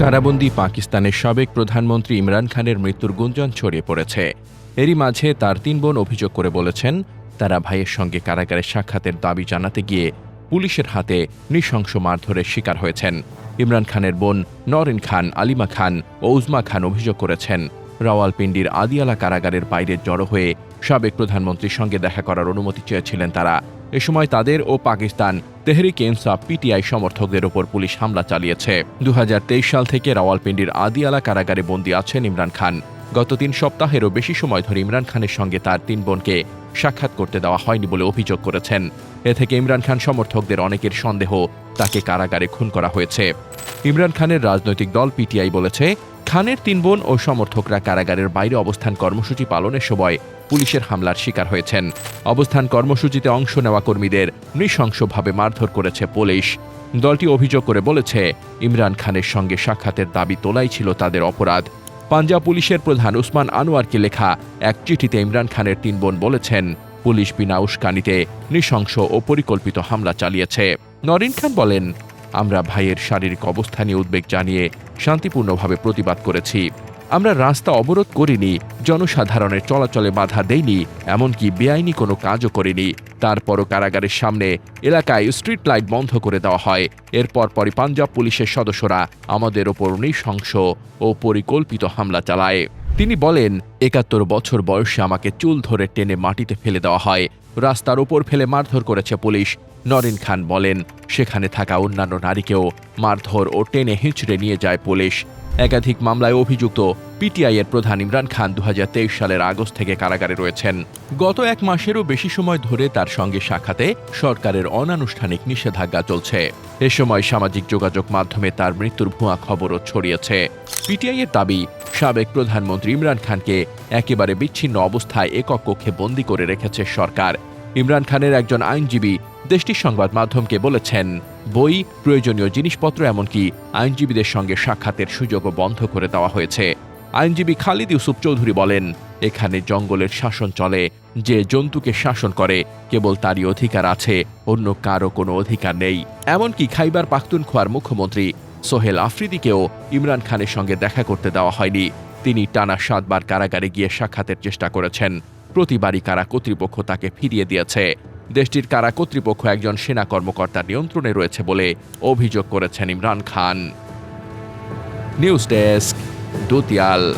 কারাবন্দি পাকিস্তানের সাবেক প্রধানমন্ত্রী ইমরান খানের মৃত্যুর গুঞ্জন ছড়িয়ে পড়েছে। এরই মাঝে তার তিন বোন অভিযোগ করে বলেছেন, তারা ভাইয়ের সঙ্গে কারাগারে সাক্ষাতের দাবি জানাতে গিয়ে পুলিশের হাতে নৃশংস মারধরের শিকার হয়েছেন। ইমরান খানের বোন নরেন খান, আলিমা খান ও উজমা খান অভিযোগ করেছেন। রাওয়ালপিন্ডির আদিয়ালা কারাগারের বাইরে জড়ো হয়ে সাবেক প্রধানমন্ত্রীর সঙ্গে দেখা করার অনুমতি চেয়েছিলেন তারা। এ সময় তাদের ও পাকিস্তান তেহরিক ইনসাফ, পিটিআই সমর্থকদের ওপর পুলিশ হামলা চালিয়েছে। দু হাজার তেইশ সাল থেকে রাওয়ালপিন্ডির আদিয়ালা কারাগারে বন্দী আছেন ইমরান খান। গত তিন সপ্তাহেরও বেশি সময় ধরে ইমরান খানের সঙ্গে তার তিন বোনকে সাক্ষাৎ করতে দেওয়া হয়নি বলে অভিযোগ করেছেন। এ থেকে ইমরান খান সমর্থকদের অনেকের সন্দেহ, তাকে কারাগারে খুন করা হয়েছে। ইমরান খানের রাজনৈতিক দল পিটিআই বলেছে খানের তিন বোন ও সমর্থকরা কারাগারের বাইরে অবস্থান কর্মসূচি পালনের সময় পুলিশের হামলার শিকার হয়েছেন। অবস্থান কর্মসূচিতে অংশ নেওয়া কর্মীদের নৃশংসভাবে মারধর করেছে পুলিশ। দলটি অভিযোগ করে বলেছে, ইমরান খানের সঙ্গে সাক্ষাতের দাবি তোলাই ছিল তাদের অপরাধ। পাঞ্জাব পুলিশের প্রধান উসমান আনোয়ারকে লেখা এক চিঠিতে ইমরান খানের তিন বোন বলেছেন, পুলিশ বিনা উস্কানিতে নৃশংস ও পরিকল্পিত হামলা চালিয়েছে। নরিন খান বলেন আমরা ভাইয়ের শারীরিক অবস্থা নিয়ে উদ্বেগ জানিয়ে শান্তিপূর্ণভাবে প্রতিবাদ করেছি। আমরা রাস্তা অবরোধ করিনি, জনসাধারণের চলাচলে বাধা দেইনি, এমনকি বেআইনি কোনো কাজও করিনি। তারপরও কারাগারের সামনে এলাকায় স্ট্রিট লাইট বন্ধ করে দেওয়া হয়। এরপর পরই পাঞ্জাব পুলিশের সদস্যরা আমাদের ওপর নৃশংস ও পরিকল্পিত হামলা চালায়। তিনি বলেন, একাত্তর বছর বয়সে আমাকে চুল ধরে টেনে মাটিতে ফেলে দেওয়া হয়। রাস্তার ওপর ফেলে মারধর করেছে পুলিশ। নরিন খান বলেন, সেখানে থাকা অন্যান্য নারীকেও মারধর ও টেনে হিঁচড়ে নিয়ে যায় পুলিশ। একাধিক মামলায় অভিযুক্ত পিটিআই এর প্রধান ইমরান খান দু হাজার তেইশ সালের আগস্ট থেকে কারাগারে রয়েছেন। গত এক মাসেরও বেশি সময় ধরে তার সঙ্গে সাক্ষাতে সরকারের অনানুষ্ঠানিক নিষেধাজ্ঞা চলছে। এ সময় সামাজিক যোগাযোগ মাধ্যমে তার মৃত্যুর ভুয়া খবরও ছড়িয়েছে। পিটিআই এর দাবি, সাবেক প্রধানমন্ত্রী ইমরান খানকে একেবারে বিচ্ছিন্ন অবস্থায় একক কক্ষে বন্দী করে রেখেছে সরকার। ইমরান খানের একজন আইনজীবী দেশটির সংবাদ মাধ্যমকে বলেছেন, বই, প্রয়োজনীয় জিনিসপত্র এমনকি আইনজীবীদের সঙ্গে সাক্ষাতের সুযোগও বন্ধ করে দেওয়া হয়েছে। আইনজীবী খালিদ ইউসুফ চৌধুরী বলেন, এখানে জঙ্গলের শাসন চলে, যে জন্তুকে শাসন করে, কেবল তারই অধিকার আছে, অন্য কারও কোনো অধিকার নেই। এমনকি খাইবার পাখতুনখোয়ার মুখ্যমন্ত্রী সোহেল আফ্রিদিকেও ইমরান খানের সঙ্গে দেখা করতে দেওয়া হয়নি। তিনি টানা সাতবার কারাগারে গিয়ে সাক্ষাতের চেষ্টা করেছেন। প্রতিবারই কারা কর্তৃপক্ষ তাকে ফিরিয়ে দিয়েছে। দেশটির কারা কর্তৃপক্ষ একজন সেনা কর্মকর্তার নিয়ন্ত্রণে রয়েছে বলে অভিযোগ করেছেন ইমরান খান। News desk, দুতিয়াল।